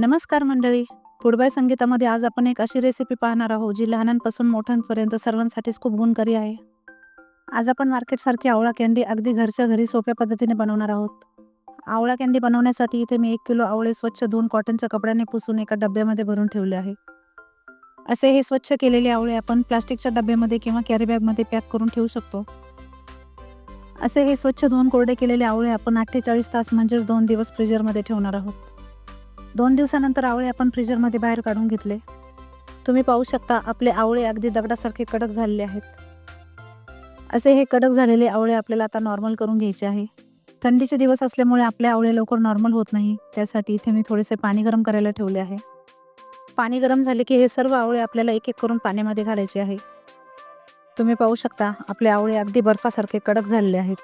नमस्कार मंडळी. फुडबाय संगीतामध्ये आज आपण एक अशी रेसिपी पाहणार आहोत जी लहानांपासून मोठ्यांपर्यंत सर्वांसाठीच खूप गुणकारी आहे. आज आपण मार्केटसारखी आवळा कॅन्डी अगदी घरच्या घरी सोप्या पद्धतीने बनवणार आहोत. आवळा कॅन्डी बनवण्यासाठी इथे मी एक किलो आवळे स्वच्छ धुवून कॉटनच्या कपड्याने पुसून एका डब्यामध्ये भरून ठेवले आहे. असे हे स्वच्छ केलेले आवळे आपण प्लास्टिकच्या डब्यामध्ये किंवा कॅरीबॅगमध्ये पॅक करून ठेवू शकतो. असे हे स्वच्छ धुवून कोरडे केलेले आवळे आपण अठ्ठेचाळीस तास म्हणजेच दोन दिवस फ्रीजरमध्ये ठेवणार आहोत. दोन दिवसानंतर आवळे आपण फ्रीजरमध्ये बाहेर काढून घेतले. तुम्ही पाहू शकता आपले आवळे अगदी दगडासारखे कडक झालेले आहेत. असे हे कडक झालेले आवळे आपल्याला आता नॉर्मल करून घ्यायचे आहे. थंडीचे दिवस असल्यामुळे आपले आवळे लवकर नॉर्मल होत नाही. त्यासाठी इथे मी थोडेसे पाणी गरम करायला ठेवले आहे. पाणी गरम झाले की हे सर्व आवळे आपल्याला एक एक करून पाण्यामध्ये घालायचे आहे. तुम्ही पाहू शकता आपले आवळे अगदी बर्फासारखे कडक झालेले आहेत.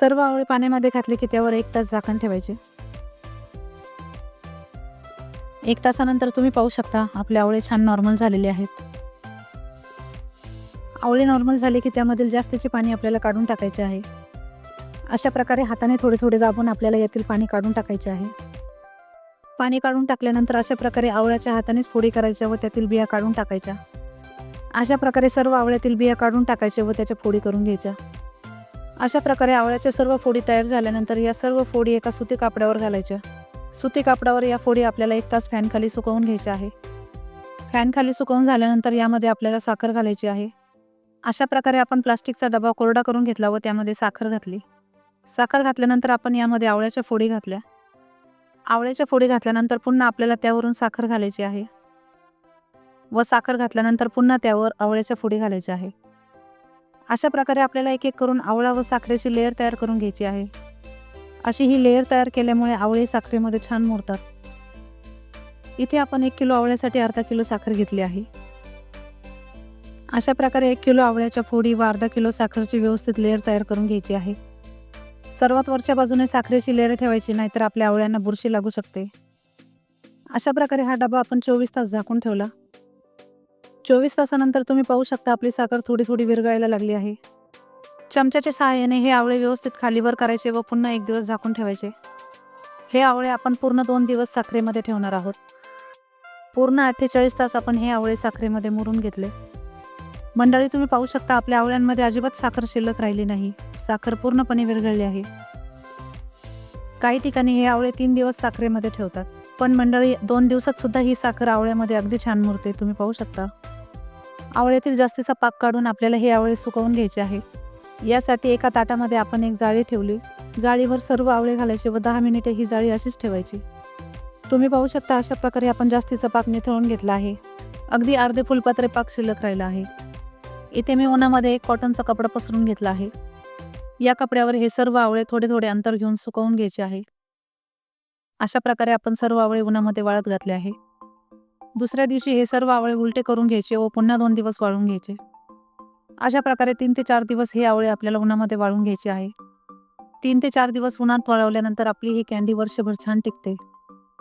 सर्व आवळे पाण्यामध्ये घातले की त्यावर एक तास झाकण ठेवायचे. एक तासानंतर तुम्ही पाहू शकता. आपले आवळे छान नॉर्मल झालेले आहेत. आवळे नॉर्मल झाले की त्यामधील जास्तीचे पाणी आपल्याला काढून टाकायचे आहे. अशा प्रकारे हाताने थोडे थोडे दाबून आपल्याला यातील पाणी काढून टाकायचे आहे. पाणी काढून टाकल्यानंतर अशा प्रकारे आवळ्याच्या हातानेच फोडी करायच्या व त्यातील बिया काढून टाकायच्या. अशा प्रकारे सर्व आवळ्यातील बिया काढून टाकायचे व त्याच्या फोडी करून घ्यायच्या. अशा प्रकारे आवळ्याच्या सर्व फोडी तयार झाल्यानंतर या सर्व फोडी एका सुती कापड्यावर घालायच्या. सुती कापडावर या फोडी आपल्याला एक तास फॅनखाली सुकवून घ्यायच्या आहे. फॅनखाली सुकवून झाल्यानंतर यामध्ये आपल्याला साखर घालायची आहे. अशा प्रकारे आपण प्लास्टिकचा डबा कोरडा करून घेतला व त्यामध्ये साखर घातली. साखर घातल्यानंतर आपण यामध्ये आवळ्याच्या फोडी घातल्या. आवळ्याच्या फोडी घातल्यानंतर पुन्हा आपल्याला त्यावरून साखर घालायची आहे. व साखर घातल्यानंतर पुन्हा त्यावर आवळ्याच्या फोडी घालायच्या आहे. अशा प्रकारे आपल्याला एक एक करून आवळा व साखरेची लेअर तयार करून घ्यायची आहे. अशी ही लेअर तयार केल्यामुळे आवळे साखरेमध्ये छान मुरतात. इथे आपण एक किलो आवळ्यासाठी अर्धा किलो साखर घेतली आहे. अशा प्रकारे एक किलो आवळ्याच्या फोडी व अर्धा किलो साखरची व्यवस्थित लेअर तयार करून घ्यायची आहे. सर्वात वरच्या बाजूने साखरेची लेअर ठेवायची नाहीतर आपल्या आवळ्यांना बुरशी लागू शकते. अशा प्रकारे हा डबा आपण चोवीस तास झाकून ठेवला. चोवीस तासानंतर तुम्ही पाहू शकता आपली साखर थोडी थोडी विरघळायला लागली आहे. चमच्याच्या सहाय्याने हे आवळे व्यवस्थित खालीवर करायचे व पुन्हा एक दिवस झाकून ठेवायचे. हे आवळे आपण पूर्ण दोन दिवस साखरेमध्ये ठेवणार आहोत. पूर्ण अठ्ठेचाळीस तास आपण हे आवळे साखरेमध्ये मुरून घेतले. मंडळी तुम्ही पाहू शकता आपल्या आवळ्यांमध्ये अजिबात साखर शिल्लक राहिली नाही. साखर पूर्णपणे विरघळली आहे. काही ठिकाणी हे आवळे तीन दिवस साखरेमध्ये ठेवतात. पण मंडळी दोन दिवसात सुद्धा ही साखर आवळ्यामध्ये अगदी छान मुरते. तुम्ही पाहू शकता. आवळ्यातील जास्तीचा पाक काढून आपल्याला हे आवळे सुकवून घ्यायचे आहे. यासाठी एका ताटामध्ये आपण एक जाळी ठेवली. जाळीवर सर्व आवळे घालायचे व दहा मिनिटे ही जाळी अशीच ठेवायची. तुम्ही पाहू शकता अशा प्रकारे आपण जास्तीचा पाक निथळून घेतला आहे. अगदी अर्धे फुलपात्रे पाक शिल्लक राहिला आहे. इथे मी उन्हामध्ये एक कॉटनचा कपडा पसरून घेतला आहे. या कपड्यावर हे सर्व आवळे थोडे थोडे अंतर घेऊन सुकवून घ्यायचे आहे. अशा प्रकारे आपण सर्व आवळे उन्हामध्ये वाळत घातले आहे. दुसऱ्या दिवशी हे सर्व आवळे उलटे करून घ्यायचे व पुन्हा दोन दिवस वाळून घ्यायचे. अशा प्रकारे तीन ते चार दिवस हे आवळे आपल्याला उन्हामध्ये वाळून घ्यायचे आहे. तीन ते चार दिवस उन्हात वाळवल्यानंतर आपली ही कॅन्डी वर्षभर छान टिकते.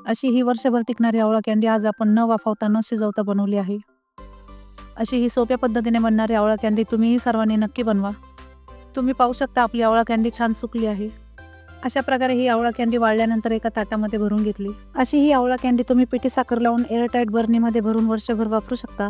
अशी ही वर्षभर टिकणारी आवळा कॅन्डी आज आपण न वाफावता न शिजवता बनवली आहे. अशी ही सोप्या पद्धतीने बनणारी आवळा कॅन्डी तुम्हीही सर्वांनी नक्की बनवा. तुम्ही पाहू शकता आपली आवळा कॅन्डी छान सुकली आहे. अशा प्रकारे ही आवळा कॅन्डी वाळल्यानंतर एका ताटामध्ये भरून घेतली. अशी ही आवळा कॅन्डी तुम्ही पिठी साखर लावून एअरटाईट बर्नीमध्ये भरून वर्षभर वापरू शकता.